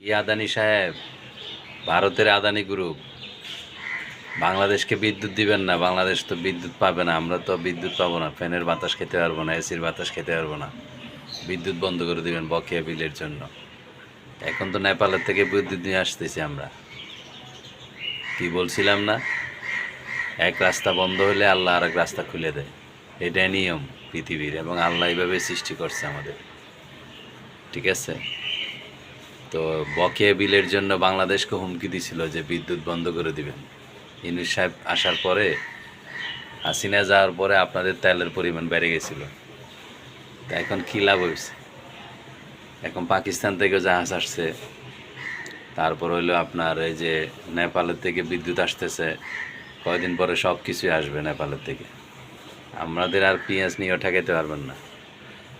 কি আদানি সাহেব? ভারতের আদানি গ্রুপ। বাংলাদেশকে বিদ্যুৎ দিবেন না, বাংলাদেশ তো বিদ্যুৎ পাবে না, আমরা তো বিদ্যুৎ পাবো না, ফ্যানের বাতাস খেতে পারব না, এসির বাতাস খেতে পারব না। বিদ্যুৎ বন্ধ করে দিবেন বকেয়া বিলের জন্য। এখন তো নেপালের থেকে বিদ্যুৎ নিয়ে আসতেছি আমরা। কি বলছিলাম না? এক রাস্তা বন্ধ হলে আল্লাহ আর এক রাস্তা খুলে দেয়। এটাই নিয়ম পৃথিবীর এবং আল্লাহ এইভাবে সৃষ্টি করছে আমাদের। ঠিক আছে? তো বকেয়া বিলের জন্য বাংলাদেশকে হুমকি দিছিল যে বিদ্যুৎ বন্ধ করে দিবেন। ইনুস সাহেব আসার পরে, হাসিনা যাওয়ার পরে আপনাদের তেলের পরিমাণ বেড়ে গেছিল। তা এখন কী লাভ হয়েছে এখন পাকিস্তান থেকে জাহাজ আসছে। তারপর হইল আপনার এই যে নেপালের থেকে বিদ্যুৎ আসতেছে। কয়দিন পরে সব কিছুই আসবে নেপালের থেকে। আমাদের আর পেঁয়াজ নিয়ে ঠেকাইতে পারবেন না।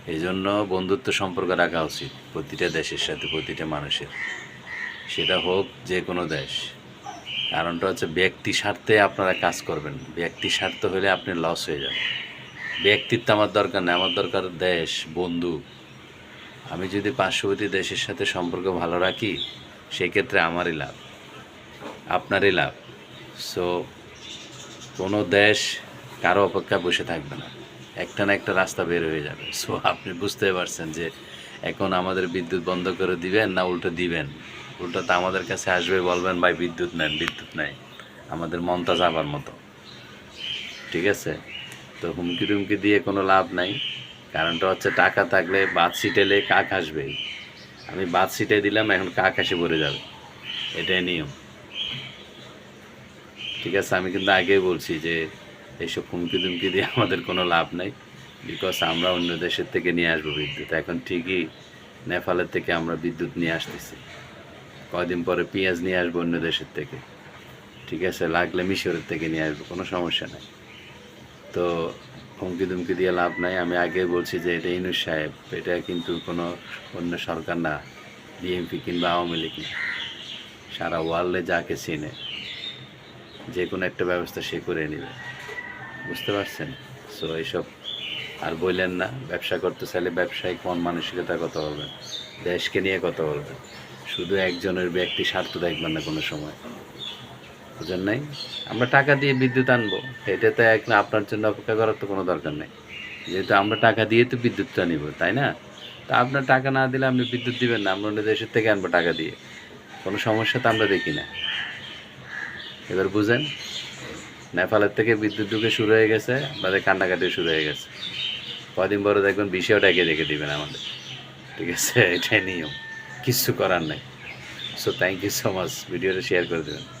এই জন্য বন্ধুত্ব সম্পর্ক রাখা উচিত প্রতিটা দেশের সাথে, প্রতিটা মানুষের। সেটা হোক যে কোনো দেশ। কারণটা হচ্ছে ব্যক্তি স্বার্থে আপনারা কাজ করবেন। ব্যক্তি স্বার্থ হলে আপনি লস হয়ে যাবেন। ব্যক্তিত্ব আমার দরকার নেই আমার দরকার দেশ, বন্ধু। আমি যদি পার্শ্ববর্তী দেশের সাথে সম্পর্ক ভালো রাখি, সেক্ষেত্রে আমারই লাভ। আপনারই লাভ। সো কোনো দেশ কারও অপেক্ষা বসে থাকবে না। একটা না একটা রাস্তা বের হয়ে যাবে। সো আপনি বুঝতে পারছেন যে এখন আমাদের বিদ্যুৎ বন্ধ করে দিবেন না উল্টো দিবেন? উল্টো তো আমাদের কাছে আসবে, বলবেন, ভাই, বিদ্যুৎ নেন, বিদ্যুৎ নেই। আমাদের মনটা যাবার মতো। ঠিক আছে? তো হুমকি টুমকি দিয়ে কোনো লাভ নাই। কারণটা হচ্ছে টাকা থাকলে বাদ সিটেলে কাক আসবেই আমি বাদ সিটে দিলাম, এখন কাক এসে ভরে যাবে। এটাই নিয়ম। ঠিক আছে? আমি কিন্তু আগেই বলছি যে এইসব হুমকি দুমকি দিয়ে আমাদের কোনো লাভ নাই বিকজ আমরা অন্য দেশের থেকে নিয়ে আসব বিদ্যুৎ। এখন ঠিকই নেপালের থেকে আমরা বিদ্যুৎ নিয়ে আসতেছি। কয়দিন পরে পেঁয়াজ নিয়ে আসব অন্য দেশের থেকে। ঠিক আছে, লাগলে মিশরের থেকে নিয়ে আসব, কোনো সমস্যা নাই। তো হুমকি দুমকি দিয়ে লাভ নাই। আমি আগে বলছি যে এটা ইনুস সাহেব, এটা কিন্তু কোনো অন্য সরকার না, বিএনপি কিংবা আওয়ামী লীগ সারা ওয়ার্ল্ডে যাকে চিনে, যে কোনো একটা ব্যবস্থা সে করে নেবে। বুঝতে পারছেন? সো এইসব আর বললেন না, ব্যবসা করতে চাইলে ব্যবসায়িক মন মানসিকতার কথা বলবেন দেশকে নিয়ে কথা বলবেন শুধু একজনের ব্যক্তি স্বার্থ দেখবেন না কোনো সময়। বুঝেন নাই আমরা টাকা দিয়ে বিদ্যুৎ আনব। এটা তো এক না, আপনার জন্য অপেক্ষা করার তো কোনো দরকার নেই। যেহেতু আমরা টাকা দিয়ে তো বিদ্যুৎটা নিব, তাই না? তা আপনার টাকা না দিলে আপনি বিদ্যুৎ দিবেন না, আমরা অন্য দেশের থেকে আনব টাকা দিয়ে। কোনো সমস্যা তো আমরা দেখি না। এবার বুঝেন? নেপালের থেকে বিদ্যুৎ ঢুকে শুরু হয়ে গেছে আমাদের কান্নাকাটি শুরু হয়ে গেছে। কদিন পরে দেখবেন বিষেও ডেকে রেখে দেবেন আমাদের। ঠিক আছে, এটাই নিয়ম। কিছু করার নাই। So thank you so much ভিডিওটা শেয়ার করে দেবেন।